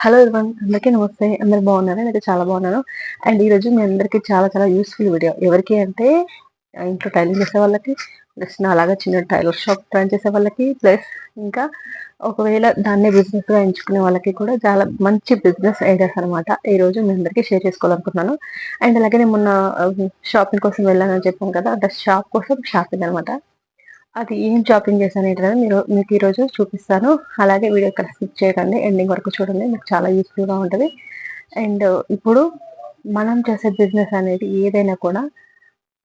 Hello ఇవ్వన్ అందరికీ నమస్తే. అందరు బాగున్నారు? నేను చాలా బాగున్నాను. అండ్ ఈరోజు మీ అందరికీ చాలా చాలా యూస్ఫుల్ వీడియో. ఎవరికి అంటే ఇంట్లో టైలింగ్ చేసే వాళ్ళకి ప్లస్ నా అలాగా చిన్న టైలర్ షాప్ రన్ చేసే వాళ్ళకి ప్లస్ ఇంకా ఒకవేళ దాన్నే బిజినెస్గా ఎంచుకునే వాళ్ళకి కూడా చాలా మంచి బిజినెస్ ఐడియాస్ అనమాట ఈ రోజు మీ అందరికీ షేర్ చేసుకోవాలనుకుంటున్నాను. అండ్ అలాగే నేను మొన్న షాపింగ్ కోసం వెళ్ళానని చెప్పాను కదా అంటే షాప్ కోసం షాపింగ్ అనమాట అది ఏం షాపింగ్ చేశాను ఏంటంటే మీరు మీకు ఈరోజు చూపిస్తాను. అలాగే వీడియో ఇక్కడ స్కిప్ చేయకండి. ఎండింగ్ వరకు చూడండి. మీకు చాలా యూస్ఫుల్గా ఉంటుంది. అండ్ ఇప్పుడు మనం చేసే బిజినెస్ అనేది ఏదైనా కూడా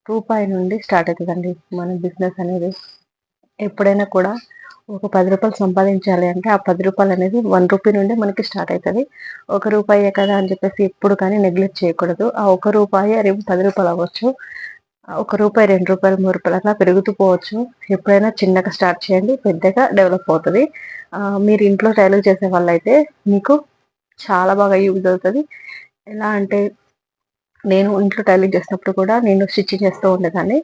రూపాయి నుండి స్టార్ట్ అవుతుందండి. మన బిజినెస్ అనేది ఎప్పుడైనా కూడా ఒక పది రూపాయలు సంపాదించాలి అంటే ఆ పది రూపాయలు అనేది వన్ రూపీ నుండి మనకి స్టార్ట్ అవుతుంది. ఒక రూపాయే కదా అని చెప్పేసి ఎప్పుడు కానీ నెగ్లెక్ట్ చేయకూడదు. ఆ ఒక రూపాయి రేపు పది రూపాయలు అవ్వచ్చు. ఒక రూపాయి రెండు రూపాయలు మూడు రూపాయలు అట్లా పెరుగుతూ పోవచ్చు. ఎప్పుడైనా చిన్నగా స్టార్ట్ చేయండి పెద్దగా డెవలప్ అవుతుంది. మీరు ఇంట్లో టైలర్ చేసే వాళ్ళైతే మీకు చాలా బాగా యూజ్ అవుతుంది. ఎలా అంటే నేను ఇంట్లో టైలింగ్ చేసినప్పుడు కూడా నేను స్టిచ్చింగ్ చేస్తూ ఉండేదాన్ని.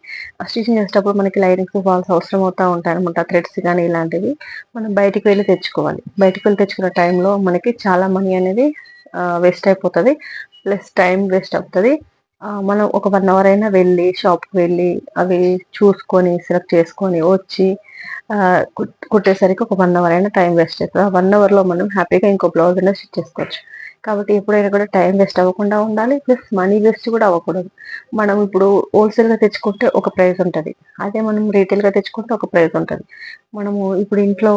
స్టిచ్చింగ్ చేసేటప్పుడు మనకి లైనింగ్స్ ఫాల్స్ అవసరం అవుతూ ఉంటాయి అనమాట థ్రెడ్స్ కానీ ఇలాంటివి. మనం బయటికి వెళ్ళి తెచ్చుకోవాలి. బయటికి వెళ్ళి తెచ్చుకున్న టైంలో మనకి చాలా మనీ అనేది వేస్ట్ అయిపోతుంది. ప్లస్ టైం వేస్ట్ అవుతుంది. మనం ఒక వన్ అవర్ అయినా వెళ్ళి షాప్కి వెళ్ళి అవి చూసుకొని సెలెక్ట్ చేసుకొని వచ్చి కుట్టేసరికి ఒక వన్ అవర్ అయినా టైం వేస్ట్ అవుతుంది ఆ వన్ అవర్లో మనం హ్యాపీగా ఇంకో బ్లౌజ్ అయినా స్టిచ్ చేసుకోవచ్చు. కాబట్టి ఎప్పుడైనా కూడా టైం వేస్ట్ అవ్వకుండా ఉండాలి. ప్లస్ మనీ వేస్ట్ కూడా అవ్వకూడదు. మనం ఇప్పుడు హోల్సేల్గా తెచ్చుకుంటే ఒక ప్రైస్ ఉంటుంది. అదే మనం రీటైల్గా తెచ్చుకుంటే ఒక ప్రైస్ ఉంటుంది. మనము ఇప్పుడు ఇంట్లో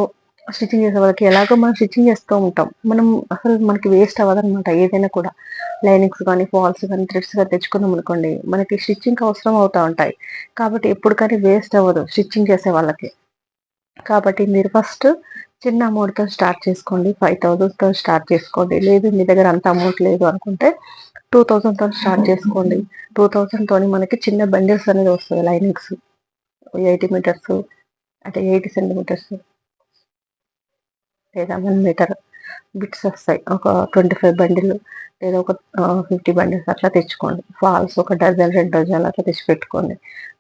స్టిచ్చింగ్ చేసే వాళ్ళకి ఎలాగో మనం స్టిచ్చింగ్ చేస్తూ ఉంటాం. మనం అసలు మనకి వేస్ట్ అవ్వదనమాట ఏదైనా కూడా. లైనింగ్స్ కానీ ఫాల్స్ కానీ థ్రెడ్స్ కానీ తెచ్చుకున్నాం అనుకోండి మనకి స్టిచ్చింగ్ అవసరం అవుతూ ఉంటాయి. కాబట్టి ఎప్పుడు కానీ వేస్ట్ అవ్వదు స్టిచ్చింగ్ చేసే వాళ్ళకి. కాబట్టి మీరు ఫస్ట్ చిన్న అమౌంట్తో స్టార్ట్ చేసుకోండి. ఫైవ్ థౌజండ్తో స్టార్ట్ చేసుకోండి. లేదు మీ దగ్గర అంత అమౌంట్ లేదు అనుకుంటే టూ థౌజండ్తో స్టార్ట్ చేసుకోండి. టూ థౌజండ్తో మనకి చిన్న బండిల్స్ అనేది వస్తుంది లైనింగ్స్. ఎయిటీ మీటర్స్ అంటే ఎయిటీ సెంటీమీటర్స్. లేదా వన్ మీటర్ బిట్స్ వస్తాయి. ఒక ట్వంటీ ఫైవ్ బండిల్ లేదా ఒక ఫిఫ్టీ బండిల్స్ అట్లా తెచ్చుకోండి. ఫాల్స్ ఒక డజన్ రెండు డజన్లు అట్లా తెచ్చి పెట్టుకోండి.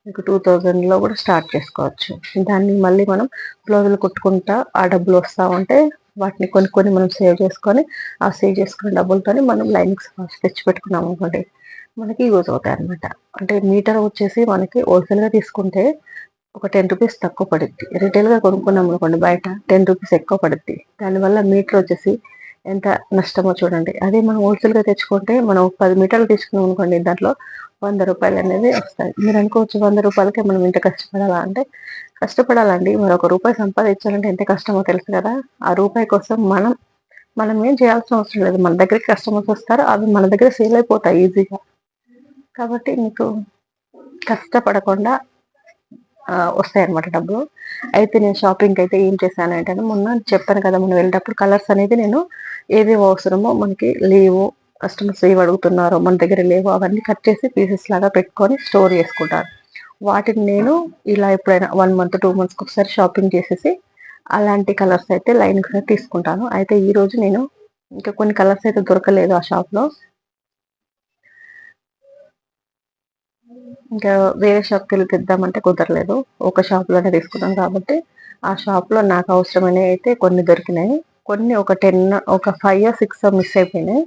మీకు టూ థౌజండ్లో కూడా స్టార్ట్ చేసుకోవచ్చు. దాన్ని మళ్ళీ మనం బ్లౌజులు కుట్టుకుంటా ఆ డబ్బులు వస్తూ ఉంటే వాటిని కొన్ని కొన్ని మనం సేవ్ చేసుకొని ఆ సేవ్ చేసుకున్న డబ్బులతో మనం లైనింగ్స్ ఫాల్స్ తెచ్చి పెట్టుకున్నాం అనుకోండి మనకి యూజ్ అవుతాయి అనమాట అంటే మీటర్ వచ్చేసి మనకి హోల్సేల్గా తీసుకుంటే ఒక టెన్ రూపీస్ తక్కువ పడుద్ది. రిటైల్గా కొనుక్కున్నాం అనుకోండి బయట టెన్ రూపీస్ ఎక్కువ పడుద్ది. దానివల్ల మీటర్ వచ్చేసి ఎంత నష్టమో చూడండి. అదే మనం హోల్సేల్గా తెచ్చుకుంటే మనం పది మీటర్లు తీసుకున్నాం అనుకోండి దాంట్లో వంద రూపాయలు అనేది వస్తాయి. మీరు అనుకోవచ్చు వంద రూపాయలకే మనం ఇంత కష్టపడాలా? అంటే కష్టపడాలండి. మరొక రూపాయి సంపాదించాలంటే ఎంత కష్టమో తెలుసు కదా. ఆ రూపాయి కోసం మనం మనం ఏం చేయాల్సిన అవసరం లేదు. మన దగ్గరికి కస్టమర్స్ వస్తారు అవి మన దగ్గర సేల్ అయిపోతాయి ఈజీగా కాబట్టి మీకు కష్టపడకుండా వస్తాయి అనమాట డబ్బులు. అయితే నేను షాపింగ్ అయితే ఏం చేశాను అంటే మొన్న చెప్పాను కదా మనం వెళ్ళేటప్పుడు కలర్స్ అనేది నేను ఏవేవి అవసరమో మనకి లేవు కస్టమర్స్ ఏవి అడుగుతున్నారో మన దగ్గర లేవు అవన్నీ కట్ చేసి పీసెస్ లాగా పెట్టుకొని స్టోర్ చేసుకుంటాను. వాటిని నేను ఇలా ఎప్పుడైనా వన్ మంత్ టూ మంత్స్కి ఒకసారి షాపింగ్ చేసేసి అలాంటి కలర్స్ అయితే లైనింగ్స్ తీసుకుంటాను. అయితే ఈరోజు నేను ఇంకా కొన్ని కలర్స్ అయితే దొరకలేదు ఆ షాప్లో ఇంకా వేరే షాప్కి వెళ్ళి తెద్దామంటే కుదరలేదు. ఒక షాప్లోనే తీసుకున్నాను కాబట్టి ఆ షాప్లో నాకు అవసరమైనవి అయితే కొన్ని దొరికినాయి. కొన్ని ఒక టెన్ ఒక ఫైవ్ సిక్స్ మిస్ అయిపోయినాయి.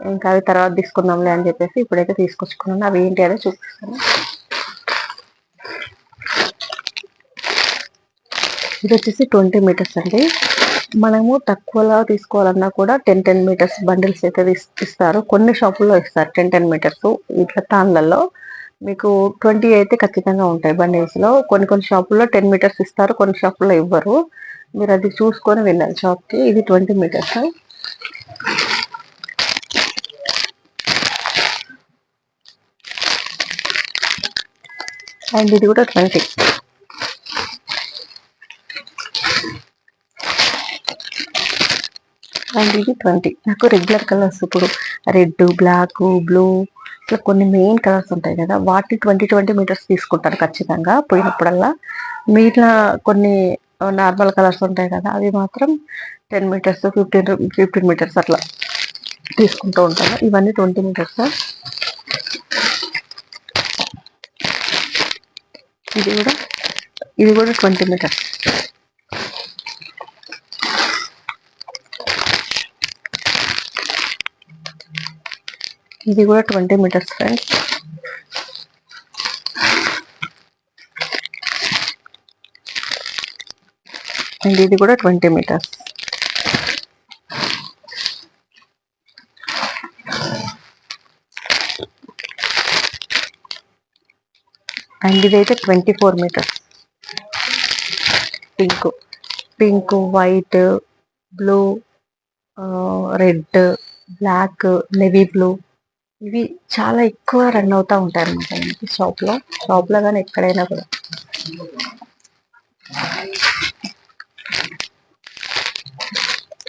ఇంకా అవి తర్వాత తీసుకుందాంలే అని చెప్పేసి ఇప్పుడైతే తీసుకొచ్చుకున్నాను. అవి ఏంటి అనేది చూపిస్తాను. ఇది వచ్చేసి ట్వంటీ మీటర్స్ అండి. మనము తక్కువలో తీసుకోవాలన్నా కూడా టెన్ టెన్ మీటర్స్ బండిల్స్ అయితే ఇస్తారు. కొన్ని షాపుల్లో ఇస్తారు. టెన్ టెన్ మీటర్స్ ఇట్లా తాన్లలో మీకు ట్వంటీ అయితే ఖచ్చితంగా ఉంటాయి బండేస్లో లో కొన్ని కొన్ని షాపుల్లో టెన్ మీటర్స్ ఇస్తారు కొన్ని షాపుల్లో ఇవ్వరు. మీరు అది చూసుకొని వెళ్ళాలి షాప్కి ఇది ట్వంటీ మీటర్స్. అండ్ ఇది కూడా ట్వంటీ. అండ్ ఇది ట్వంటీ. నాకు రెగ్యులర్ కలర్స్ ఇప్పుడు రెడ్ బ్లాక్ బ్లూ ఇట్లా కొన్ని మెయిన్ కలర్స్ ఉంటాయి కదా వాటి ట్వంటీ ట్వంటీ మీటర్స్ తీసుకుంటారు ఖచ్చితంగా. పోయినప్పుడల్లా మిగిలిన కొన్ని నార్మల్ కలర్స్ ఉంటాయి కదా అవి మాత్రం ten metres fifteen fifteen metres అట్లా తీసుకుంటూ ఉంటాను ఇవన్నీ ట్వంటీ మీటర్స్ ఇది కూడా ఇది కూడా ట్వంటీ మీటర్స్ ఇది కూడా ట్వంటీ మీటర్స్ ఫ్రెండ్స్ అండ్ ఇది కూడా ట్వంటీ మీటర్స్ అండ్ ఇదైతే twenty four metres pink pink white blue red black navy blue ఇవి చాలా ఎక్కువ రన్ అవుతూ ఉంటాయి అనమాట మనకి షాప్లో షాప్లో కానీ ఎక్కడైనా కూడా.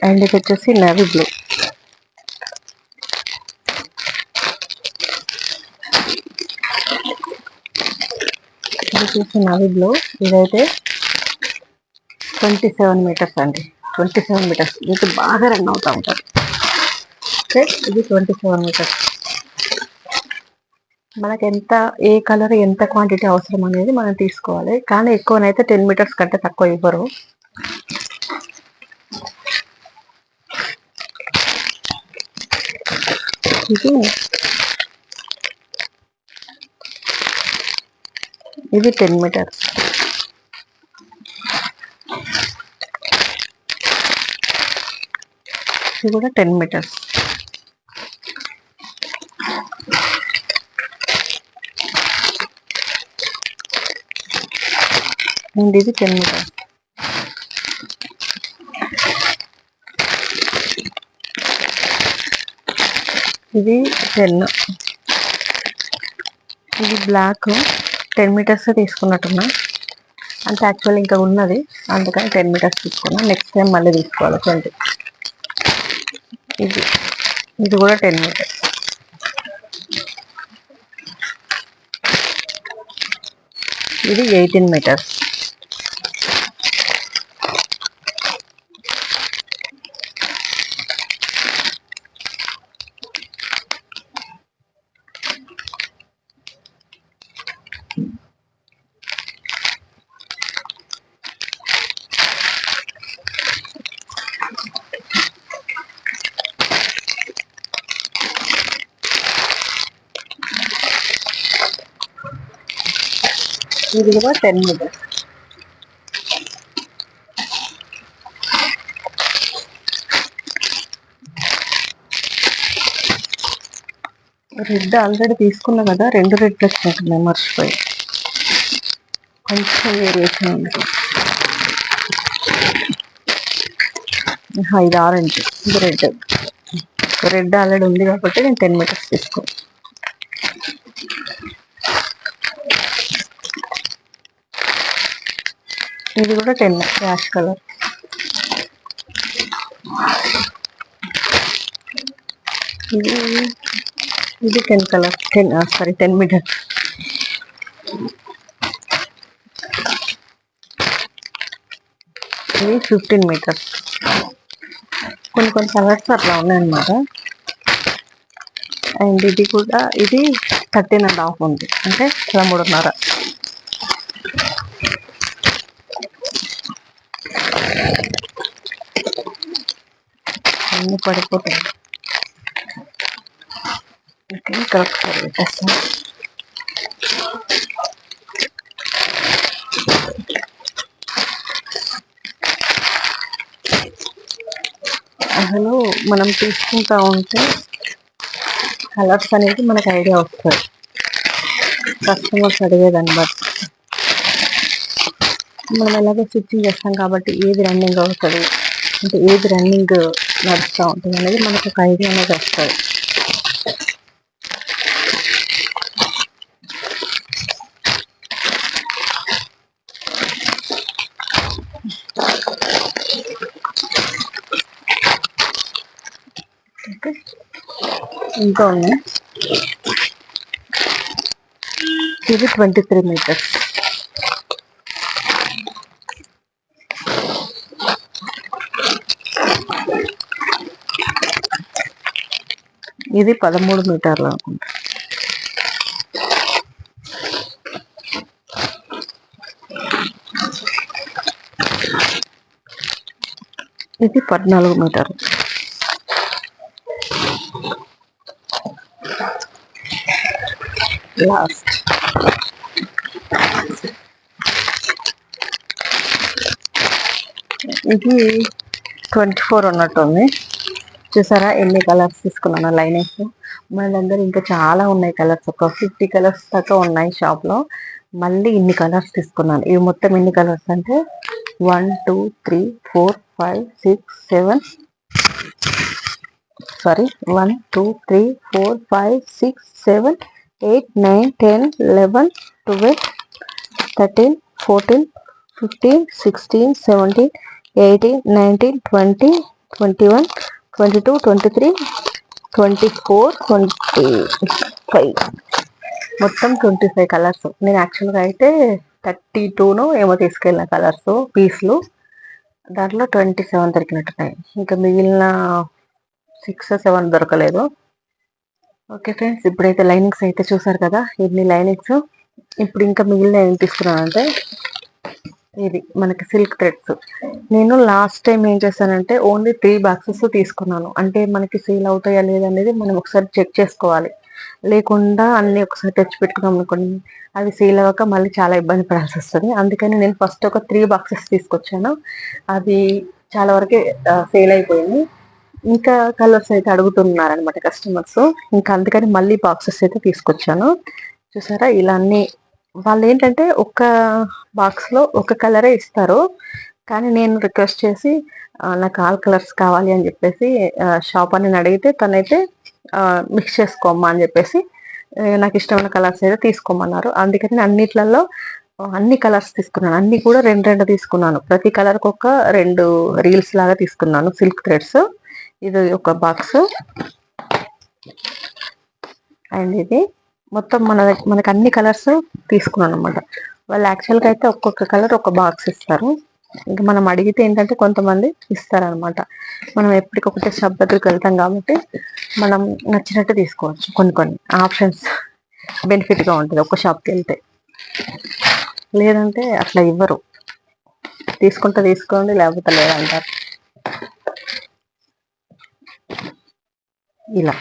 అండ్ ఇది వచ్చేసి నవీ బ్లూ ఇది వచ్చేసి నవీ బ్లూ ఇదైతే ట్వంటీ సెవెన్ మీటర్స్ అండి. ట్వంటీ సెవెన్ మీటర్స్ ఇది బాగా రన్ అవుతూ ఉంటుంది ఓకే ఇది ట్వంటీ సెవెన్ మీటర్స్ మనకి ఎంత ఏ కలర్ ఎంత క్వాంటిటీ అవసరం అనేది మనం తీసుకోవాలి. కానీ ఎక్కువనైతే టెన్ మీటర్స్ కంటే తక్కువ ఇవ్వరు. ఇది ఇది టెన్ మీటర్స్ ఇది కూడా టెన్ మీటర్స్ అండ్ ఇది టెన్ ఇది టెన్ ఇది బ్లాక్. టెన్ మీటర్స్ తీసుకున్నట్టున్నా. అంటే యాక్చువల్ ఇంకా ఉన్నది. అందుకని టెన్ మీటర్స్ తీసుకున్నా. నెక్స్ట్ టైం మళ్ళీ తీసుకోవాలి ట్వంటీ. ఇది. ఇది కూడా టెన్ మీటర్స్. ఇది ఎయిటీన్ మీటర్స్. ఇది కూడా టెన్ మీటర్స్ రెడ్ ఆల్రెడీ తీసుకున్నా కదా రెండు రెడ్ వచ్చినట్టున్నాయి మర్చిపోయి కొంచెం వేరియేషన్ ఉంది. ఇది ఆరెంజ్ ఇది రెడ్ రెడ్ ఆల్రెడీ ఉంది కాబట్టి నేను టెన్ మీటర్స్ తీసుకో ఇది కూడా టెన్ యాష్ కలర్. ఇది ఇది ten colour ten sorry ten metre ఇది ఫిఫ్టీన్ మీటర్స్ కొన్ని కొన్ని కలర్స్ అట్లా ఉన్నాయన్నమాట. అండ్ ఇది కూడా ఇది థర్టీన్ అండ్ హాఫ్ ఉంది. అంటే పదమూడున్నర అన్ని పడిపోతాయి. ఓకే ఇక్కడ ఒకసారి పెట్టేస్తాను అసలు మనం తీసుకుంటా ఉంటే కలర్స్ అనేది మనకు ఐడియా వస్తుంది కస్టమర్స్ అడిగేదాన్ని బట్టి. మనం ఎలాగో స్టిచ్చింగ్ చేస్తాం కాబట్టి ఏది రన్నింగ్ అవుతుంది అంటే ఏది రన్నింగ్ నడుస్తూ ఉంటుంది అనేది మనకు ఒక ఐడియా అనేది వస్తుంది. ఇంకా ఉన్నాయి. ఇది ట్వంటీ త్రీ మీటర్స్ ఇది పదమూడు మీటర్లు అనుకుంటా. ఇది పద్నాలుగు మీటర్లు. లాస్ట్ ఇది ట్వంటీ ఫోర్ ఉన్నట్టుంది. చూసారా? ఎన్ని కలర్స్ తీసుకున్నాను లైనర్స్ మన దగ్గర ఇంకా చాలా ఉన్నాయి కలర్స్ ఒక ఫిఫ్టీ కలర్స్ దాకా ఉన్నాయి షాప్లో మళ్ళీ ఇన్ని కలర్స్ తీసుకున్నాను. ఇవి మొత్తం ఎన్ని కలర్స్ అంటే one two three four five six seven sorry one two three four five six seven eight nine ten eleven twelve thirteen fourteen fifteen sixteen seventeen eighteen nineteen twenty twenty one twenty two twenty three twenty four twenty five మొత్తం twenty five colours. నేను యాక్చువల్గా అయితే thirty టూను ఏమో తీసుకెళ్ళిన colours పీస్లు. దాంట్లో twenty seven దొరికినట్టున్నాయి. ఇంకా మిగిలిన సిక్స్ సెవెన్ దొరకలేదు. ఓకే ఫ్రెండ్స్ ఇప్పుడైతే లైనింగ్స్ అయితే చూసారు కదా? ఇన్ని లైనింగ్స్. ఇప్పుడు ఇంకా మిగిలిన ఏం తీసుకున్నానంటే ఇది మనకి సిల్క్ థ్రెడ్స్. నేను లాస్ట్ టైం ఏం చేశానంటే ఓన్లీ త్రీ బాక్సెస్ తీసుకున్నాను. అంటే మనకి సేల్ అవుతాయా లేదనేది మనం ఒకసారి చెక్ చేసుకోవాలి. లేకుండా అన్నీ ఒకసారి తెచ్చి పెట్టుకున్నాం అనుకోండి అవి సేల్ అవ్వక మళ్ళీ చాలా ఇబ్బంది పడాల్సి వస్తుంది. అందుకని నేను ఫస్ట్ ఒక త్రీ బాక్సెస్ తీసుకొచ్చాను. అది చాలా వరకే సేల్ అయిపోయింది. ఇంకా కలర్స్ అయితే అడుగుతున్నారనమాట కస్టమర్స్. ఇంకా అందుకని మళ్ళీ బాక్సెస్ అయితే తీసుకొచ్చాను. చూసారా? ఇలా అన్ని వాళ్ళు ఏంటంటే ఒక బాక్స్లో ఒక కలరే ఇస్తారు. కానీ నేను రిక్వెస్ట్ చేసి నాకు ఆల్ కలర్స్ కావాలి అని చెప్పేసి షాప్ అని అడిగితే తనైతే మిక్స్ చేసుకోమ్మా అని చెప్పేసి నాకు ఇష్టమైన కలర్స్ అయితే తీసుకోమన్నారు. అందుకని అన్నిట్లలో అన్ని కలర్స్ తీసుకున్నాను. అన్ని కూడా రెండు రెండు తీసుకున్నాను. ప్రతి కలర్కి ఒక రెండు రీల్స్ లాగా తీసుకున్నాను. సిల్క్ థ్రెడ్స్ ఇది ఒక బాక్స్ అండ్ ఇది మొత్తం మన మనకి అన్ని కలర్స్ తీసుకున్నాను అనమాట వాళ్ళు యాక్చువల్గా అయితే ఒక్కొక్క కలర్ ఒక బాక్స్ ఇస్తారు. ఇంకా మనం అడిగితే ఏంటంటే కొంతమంది ఇస్తారనమాట మనం ఎప్పటికొకటే షాప్ దగ్గరికి వెళ్తాం కాబట్టి మనం నచ్చినట్టు తీసుకోవచ్చు కొన్ని కొన్ని ఆప్షన్స్ బెనిఫిట్గా ఉంటుంది ఒక్క షాప్కి వెళ్తే. లేదంటే అట్లా ఇవ్వరు. తీసుకుంటే తీసుకోండి లేకపోతే లేదంటారు. ఇలా.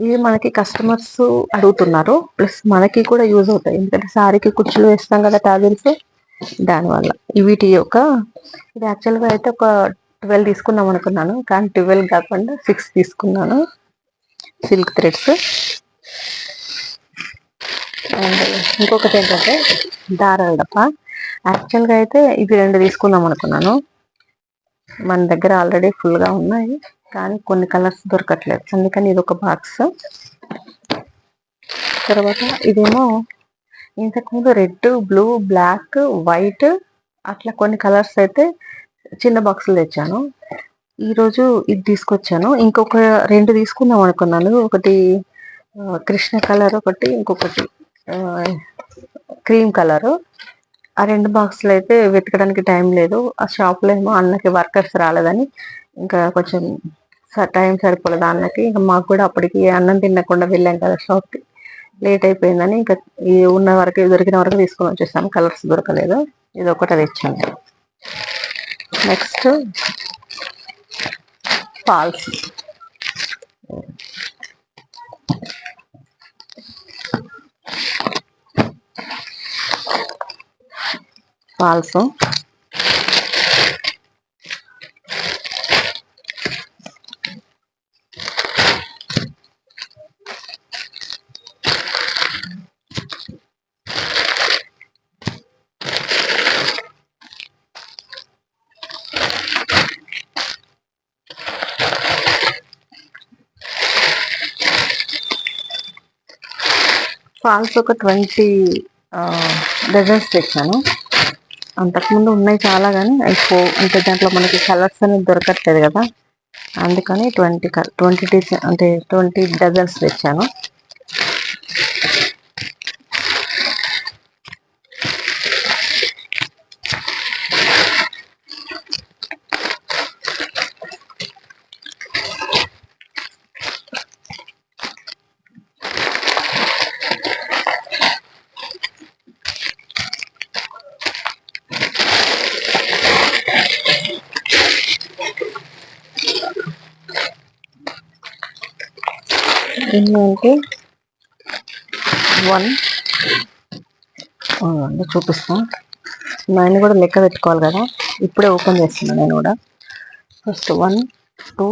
ఇవి మనకి కస్టమర్స్ అడుగుతున్నారు. ప్లస్ మనకి కూడా యూజ్ అవుతాయి. ఎందుకంటే సారీకి కుర్చీలు వేస్తాం కదా టాజిల్స్ దానివల్ల వీటి యొక్క ఇది యాక్చువల్గా అయితే ఒక ట్వెల్వ్ తీసుకుందాం అనుకున్నాను. కానీ ట్వెల్వ్ కాకుండా సిక్స్ తీసుకున్నాను. సిల్క్ థ్రెడ్స్ అండ్ ఇంకొకటి ఏంటంటే దారాల డప్ప యాక్చువల్గా అయితే ఇవి రెండు తీసుకుందాం అనుకున్నాను. మన దగ్గర ఆల్రెడీ ఫుల్గా ఉన్నాయి. కానీ కొన్ని కలర్స్ దొరకట్లేదు. అందుకని ఇది ఒక బాక్స్ తర్వాత ఇదేమో ఇంతకుముందు రెడ్ బ్లూ బ్లాక్ వైట్ అట్లా కొన్ని కలర్స్ అయితే చిన్న బాక్సులు తెచ్చాను. ఈరోజు ఇది తీసుకొచ్చాను. ఇంకొక రెండు తీసుకుందాం అనుకున్నాను. ఒకటి కృష్ణ కలర్ ఒకటి ఇంకొకటి క్రీమ్ కలర్. ఆ రెండు బాక్సులు అయితే వెతకడానికి టైం లేదు. ఆ షాప్లో ఏమో అన్నకి వర్కర్స్ రాలేదని ఇంకా కొంచెం టైం సరిపోలేదు అన్నకి ఇంకా మాకు కూడా అప్పటికి అన్నం తినకుండా వెళ్ళాం కదా షాప్కి. లేట్ అయిపోయిందని ఇంకా ఈ ఉన్న వరకు దొరికిన వరకు తీసుకొని వచ్చేసాం. కలర్స్ దొరకలేదు. ఇది ఒకటి తెచ్చాను నెక్స్ట్ ఫాల్స్ ఫాల్స్ ఫాల్స్ ఒక ట్వంటీ డజన్స్ తెచ్చాను అంతకుముందు ఉన్నాయి చాలా కానీ అయిపో అంటే దాంట్లో మనకి కలర్స్ అనేది దొరకట్లేదు కదా. అందుకని ట్వంటీ ట్వంటీ టీస్ అంటే ట్వంటీ డజన్స్ తెచ్చాను. అంటే వన్. చూపిస్తా. నైన్ కూడా లెక్క పెట్టుకోవాలి కదా. ఇప్పుడే ఓపెన్ చేస్తున్నా నేను కూడా. First one two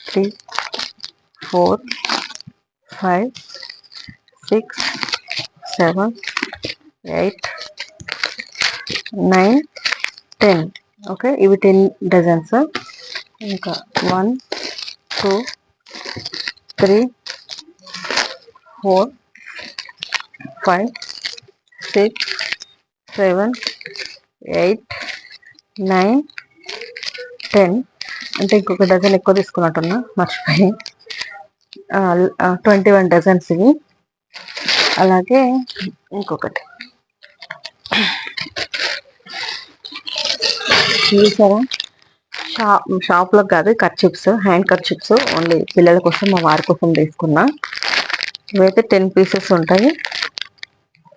three four five six seven eight nine ten. Okay ఇవి టెన్ డజన్స్. ఇంకా one two three four five six seven eight nine ten. అంటే ఇంకొక డజన్ ఎక్కువ తీసుకున్నట్టున్నా మర్చిపోయి. ట్వంటీ వన్ డజన్స్ ఇవి. అలాగే ఇంకొకటి. చూసారా? షాప్ షాప్లో కాదు కర్చిప్స్ హ్యాండ్ కర్చిప్స్ ఓన్లీ పిల్లల కోసం మా వారి కోసం తీసుకున్నా. ఇవైతే టెన్ పీసెస్ ఉంటాయి.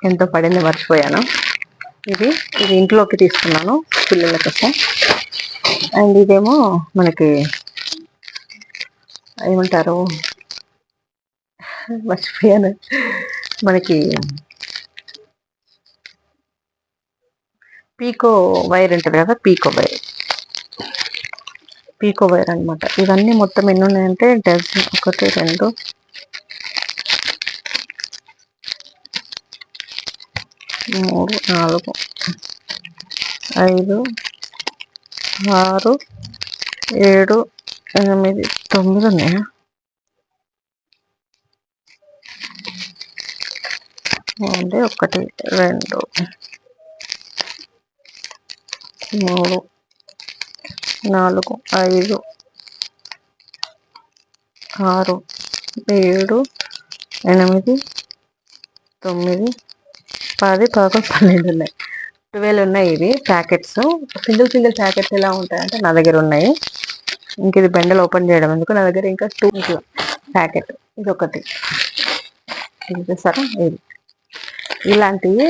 ఎంతో పడింది మర్చిపోయాను. ఇది ఇది ఇంట్లోకి తీసుకున్నాను పిల్లల కోసం. అండ్ ఇదేమో మనకి ఏమంటారు? మర్చిపోయాను. మనకి పీకో వైర్ ఉంటుంది కదా పీకో వైర్. పీకో వైర్ అనమాట ఇవన్నీ మొత్తం ఎన్ని ఉన్నాయంటే డజన్ ఒకటి రెండు. మూడు నాలుగు ఐదు ఆరు ఏడు ఎనిమిది తొమ్మిది ఉన్నాయా? ఒకటి రెండు మూడు నాలుగు ఐదు ఆరు ఏడు ఎనిమిది తొమ్మిది పది పదకొండు పన్నెండు ఉన్నాయి. ట్వెల్వ్ ఉన్నాయి ఇవి ప్యాకెట్స్. సింగిల్ సింగిల్ ప్యాకెట్స్ ఎలా ఉంటాయంటే నా దగ్గర ఉన్నాయి. ఇంక ఇది బెండలు ఓపెన్ చేయడం ఎందుకు? నా దగ్గర ఇంకా టూ ప్యాకెట్ ఇది ఒకటి చూసారా ఇది. ఇలాంటివి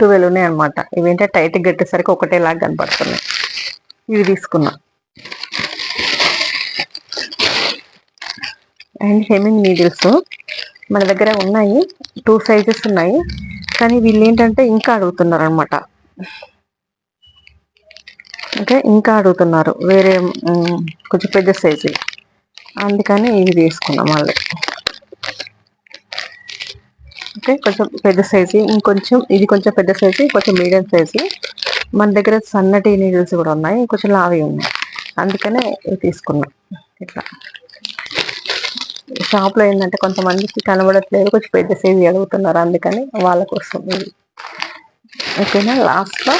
ట్వెల్వ్ ఉన్నాయి అనమాట ఇవి ఏంటంటే టైట్ గట్టేసరికి ఒకటేలాగా కనపడుతున్నాయి. ఇవి తీసుకున్నాం. అండ్ హెమింగ్ నీడిల్స్ మన దగ్గర ఉన్నాయి. టూ సైజెస్ ఉన్నాయి. కానీ వీళ్ళు ఏంటంటే ఇంకా అడుగుతున్నారు అనమాట అంటే ఇంకా అడుగుతున్నారు. వేరే కొంచెం పెద్ద సైజు. అందుకని ఇవి తీసుకున్నాం మళ్ళీ ఓకే కొంచెం పెద్ద సైజు ఇంకొంచెం ఇది కొంచెం పెద్ద సైజు కొంచెం మీడియం సైజు. మన దగ్గర సన్నటి నీడిల్స్ కూడా ఉన్నాయి. కొంచెం లావి ఉన్నాయి. అందుకనే ఇవి తీసుకున్నాం. ఇట్లా. షాప్లో ఏంటంటే కొంతమందికి కనబడట్లేదు కొంచెం పెద్ద సైజు అడుగుతున్నారు అందుకని వాళ్ళ కోసం ఇది. ఓకేనా? లాస్ట్లో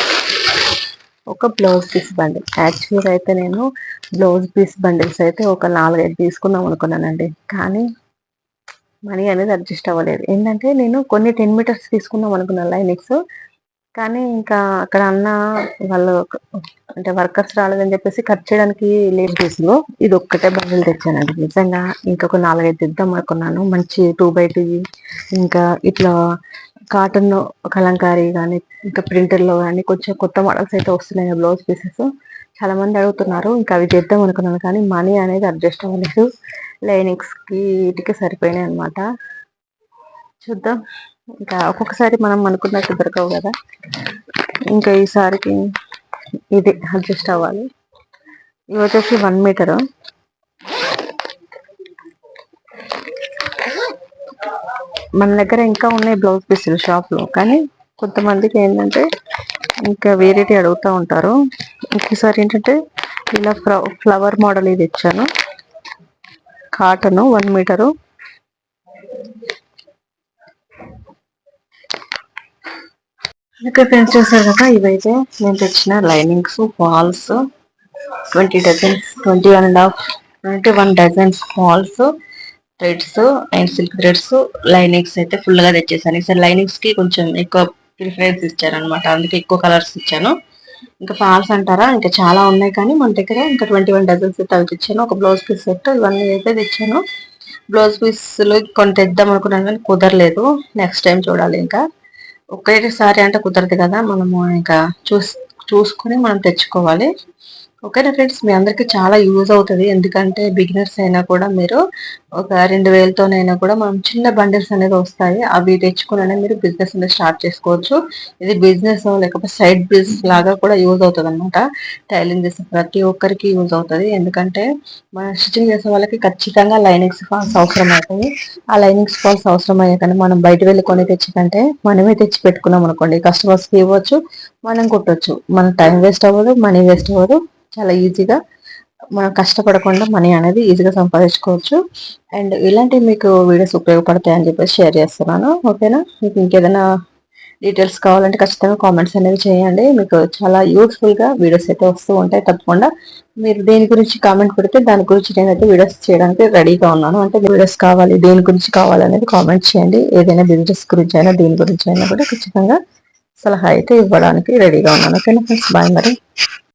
ఒక బ్లౌజ్ పీస్ బండిల్ యాక్చువల్గా అయితే నేను బ్లౌజ్ పీస్ బండిల్స్ అయితే ఒక నాలుగైదు తీసుకుందాం అనుకున్నానండి. కానీ మనీ అనేది అడ్జస్ట్ అవ్వలేదు. ఏంటంటే నేను కొన్ని టెన్ మీటర్స్ తీసుకుందాం అనుకున్నాను లైనిక్స్ కానీ ఇంకా అక్కడ అన్న వాళ్ళు అంటే వర్కర్స్ రాలేదని చెప్పేసి కట్ చేయడానికి లేట్ చేసిన ఇది ఒక్కటే బండిల్ తెచ్చానండి. నిజంగా ఇంకొక నాలుగైదు తెద్దాం అనుకున్నాను. మంచి టూ బై టూ ఇంకా ఇట్లా కాటన్ కలంకారీ కానీ ఇంకా ప్రింటర్లో కానీ కొంచెం కొత్త మోడల్స్ అయితే వస్తున్నాయి బ్లౌజ్ పీసెస్. చాలా మంది అడుగుతున్నారు. ఇంకా అవి చేద్దాం అనుకున్నాను కానీ మనీ అనేది అడ్జస్ట్ అవ్వలేదు. లైనింగ్స్కి వీటికి సరిపోయినాయి అనమాట చూద్దాం. ఇంకా ఒక్కొక్కసారి మనం అనుకున్నట్టు దొరకవు కదా. ఇంకా ఈసారికి ఇది అడ్జస్ట్ అవ్వాలి. ఇవి వచ్చేసి వన్ మీటరు మన దగ్గర ఇంకా ఉన్నాయి బ్లౌజ్ పీసులు షాప్లో కానీ కొంతమందికి ఏంటంటే ఇంకా వేరేటి అడుగుతూ ఉంటారు. ఇంకోసారి ఏంటంటే ఇలా ఫ్లవర్ మోడల్ ఇది ఇచ్చాను. కాటన్ వన్ మీటరు ఇక్కడ ఫ్రెండ్స్ చూసారు కదా ఇవైతే నేను తెచ్చిన linings falls twenty dozens twenty one and half twenty one dozens falls threads and silk threads linings అయితే ఫుల్గా తెచ్చేసాను. ఈసారి లైనింగ్స్కి కొంచెం ఎక్కువ ప్రిఫరెన్స్ ఇచ్చారనమాట అనమాట అందుకే ఎక్కువ కలర్స్ ఇచ్చాను. ఇంకా ఫాల్స్ అంటారా? ఇంకా చాలా ఉన్నాయి కానీ మన దగ్గర ఇంకా ట్వంటీ వన్ డజన్స్ అయితే అవి తెచ్చాను. ఒక బ్లౌజ్ పీస్ సెట్ ఇవన్నీ అయితే తెచ్చాను. బ్లౌజ్ పీస్లు కొన్ని తెద్దాం అనుకున్నాను కానీ కుదరలేదు. నెక్స్ట్ టైం చూడాలి ఇంకా. ఒకేసారి అంటే కుదరదు కదా మనము ఇంకా చూస్ చూసుకొని మనం తెచ్చుకోవాలి. ఓకేనా ఫ్రెండ్స్ మీ అందరికి చాలా యూజ్ అవుతుంది. ఎందుకంటే బిగినర్స్ అయినా కూడా మీరు ఒక రెండు వేలతోనైనా కూడా మనం చిన్న బండిల్స్ అనేది వస్తాయి. అవి తెచ్చుకునే మీరు బిజినెస్ అనేది స్టార్ట్ చేసుకోవచ్చు. ఇది బిజినెస్ లేకపోతే సైడ్ బిజినెస్ లాగా కూడా యూజ్ అవుతుంది అనమాట టైలింగ్ చేసే ప్రతి ఒక్కరికి యూజ్ అవుతుంది. ఎందుకంటే మన స్టిచ్చింగ్ చేసే వాళ్ళకి ఖచ్చితంగా లైనింగ్స్ ఫాల్స్ అవసరం అవుతుంది. ఆ లైనింగ్స్ ఫాల్స్ అవసరం అయ్యాకంటే మనం బయట వెళ్ళి కొని తెచ్చికంటే మనమే తెచ్చి పెట్టుకున్నాం అనుకోండి. కస్టమర్స్కి ఇవ్వచ్చు మనం కుట్టొచ్చు. మన టైం వేస్ట్ అవ్వదు మనీ వేస్ట్ అవ్వదు. చాలా ఈజీగా మనం కష్టపడకుండా మనీ అనేది ఈజీగా సంపాదించుకోవచ్చు. అండ్ ఇలాంటివి మీకు వీడియోస్ ఉపయోగపడతాయని చెప్పేసి షేర్ చేస్తున్నాను. ఓకేనా? మీకు ఇంకేదైనా డీటెయిల్స్ కావాలంటే ఖచ్చితంగా కామెంట్స్ అనేవి చేయండి. మీకు చాలా యూస్ఫుల్గా వీడియోస్ అయితే వస్తూ ఉంటాయి తప్పకుండా. మీరు దేని గురించి కామెంట్ పెడితే దాని గురించి నేనైతే వీడియోస్ చేయడానికి రెడీగా ఉన్నాను. అంటే వీడియోస్ కావాలి దేని గురించి కావాలనేది కామెంట్ చేయండి. ఏదైనా బిజినెస్ గురించి అయినా దేని గురించి అయినా కూడా ఖచ్చితంగా సలహా అయితే ఇవ్వడానికి రెడీగా ఉన్నాను. ఓకేనా ఫ్రెండ్స్ బాయ్ మరి.